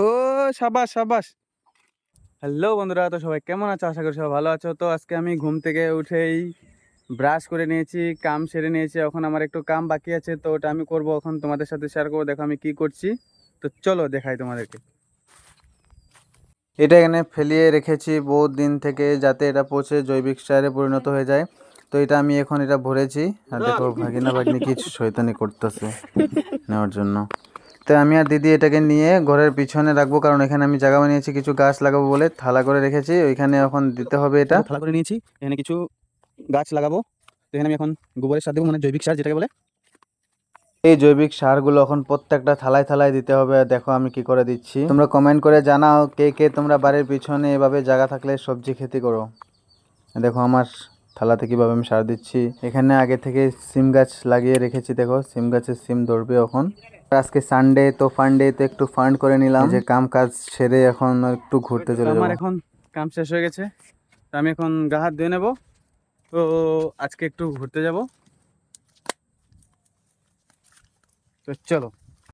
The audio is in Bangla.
ও, সাবাস সাবাস। হ্যালো বন্ধুরা, তো সবাই কেমন আছো? আশা করি সবাই ভালো আছো। তো আজকে আমি ঘুম থেকে উঠেই ব্রাশ করে নিয়েছি, কাম সেরে নিয়েছি। এখন আমার একটু কাম বাকি আছে, তো ওটা আমি করব এখন। তোমাদের সাথে শেয়ার করব, দেখো আমি কি করছি। তো চলো দেখাই তোমাদেরকে। এটা এখানে ফেলিয়ে রেখেছি বহুত দিন থেকে, যাতে এটা পচে, জৈবিক সারে পরিণত হয়ে যায়। তো এটা আমি এখন এটা ভরেছি। আর দেখো ভাগিনা ভাগিনি কি শৈতানি করতেছে নেওয়ার জন্য। তো আমি আর দিদি এটাকে নিয়ে ঘরের পিছনে রাখব কারণ এখানে আমি জায়গা বানিয়েছি কিছু গাছ লাগাবো বলে থালা করে রেখেছি ওইখানে এখন দিতে হবে এটা। থালা করে নিয়েছি এখানে কিছু গাছ লাগাবো তো এখানে আমি এখন গোবরের সার দেবো মানে জৈবিক সার যেটাকে বলে। এই জৈবিক সারগুলো এখন প্রত্যেকটা থালায় থালায় দিতে হবে দেখো আমি কি করে দিচ্ছি। তোমরা কমেন্ট করে জানাও কে কে তোমরা বাড়ির পিছনে এভাবে জায়গা থাকলে সবজি খেতে করো। দেখো আমার থালাতে কীভাবে আমি সার দিচ্ছি। এখানে আগে থেকে সিম গাছ লাগিয়ে রেখেছি দেখো সিম গাছের সিম ধরবে এখন। আজকে সানডে তো ফান্ডে তো একটু ফান্ড করে নিলাম। যে কাম কাজ সেরে এখন একটু ঘুরতে চলে আমার এখন কাম শেষ হয়ে গেছে। তো আমি এখন গা হাত ধুয়ে নেব। তো আজকে একটু ঘুরতে যাব। তো চলো।